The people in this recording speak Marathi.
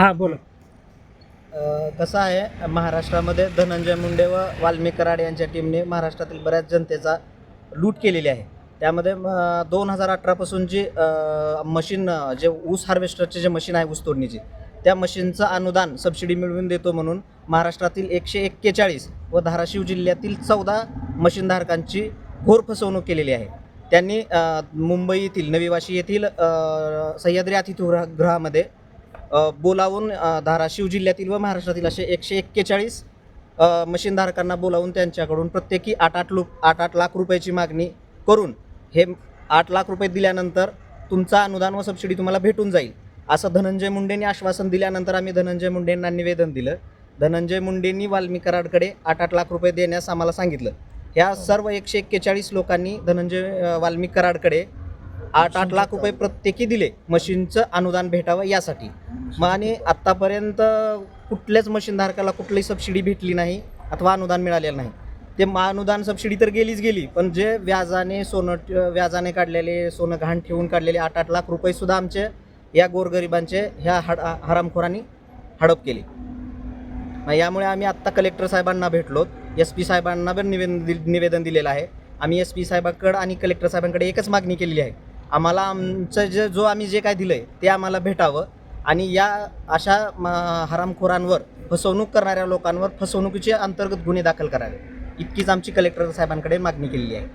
हां बोला. अ, कसं आहे महाराष्ट्रामध्ये धनंजय मुंडे व वाल्मिक कराड यांच्या टीमने महाराष्ट्रातील बऱ्याच जनतेचा लूट केलेली आहे. त्यामध्ये दोन हजार अठरापासून जी अ, मशीन अ, जे ऊस हार्वेस्टरचे जे मशीन आहे ऊस तोडणीचे त्या मशीनचं अनुदान सबसिडी मिळवून देतो म्हणून महाराष्ट्रातील एकशे एक्केचाळीस व धाराशिव जिल्ह्यातील चौदा मशीनधारकांची घोर फसवणूक केलेली आहे. त्यांनी अ, मुंबई येथील नवी वाशी येथील अ, सह्याद्री अतिथीगृहामध्ये बोलावून धाराशिव जिल्ह्यातील व महाराष्ट्रातील असे एकशे एक्केचाळीस मशीनधारकांना बोलावून त्यांच्याकडून प्रत्येकी आठ आठ लु आठ आठ लाख रुपयाची मागणी करून हे आठ लाख रुपये दिल्यानंतर तुमचा अनुदान व सबसिडी तुम्हाला भेटून जाईल असं धनंजय मुंडेंनी आश्वासन दिल्यानंतर आम्ही धनंजय मुंडेंना निवेदन दिलं. धनंजय मुंडेंनी वाल्मिक कराडकडे आठ आठ लाख रुपये देण्यास आम्हाला सांगितलं. ह्या सर्व एकशे एक्केचाळीस लोकांनी धनंजय अ, वाल्मिक कराडकडे आठ आठ लाख रुपये प्रत्येकी दिले मशीनचं अनुदान भेटावं यासाठी. मग आणि आत्तापर्यंत कुठल्याच मशीनधारकाला कुठलीही सबसिडी भेटली नाही अथवा अनुदान मिळालेलं नाही. ते मा अनुदान सबसिडी तर गेलीच गेली पण जे व्याजाने सोनं ट- व्याजाने काढलेले सोनं घाण ठेवून काढलेले आठ आठ लाख रुपयेसुद्धा आमचे या गोरगरिबांचे ह्या हड हरामखोरांनी हडप केली. यामुळे आम्ही आत्ता कलेक्टर साहेबांना भेटलो. एस पी साहेबांना पण निवेदन दिल निवेदन दिलेलं आहे. आम्ही एस पी साहेबांकडं आणि कलेक्टर साहेबांकडे एकच मागणी केलेली आहे. आम्हाला आमचं जे जो आम्ही जे काय दिलं आहे ते आम्हाला भेटावं. आणि या अशा म, हरामखोरांवर फसवणूक करणाऱ्या लोकांवर फसवणुकीचे अंतर्गत गुन्हे दाखल करावे. इतकीच आमची कलेक्टर साहेबांकडे मागणी केलेली आहे.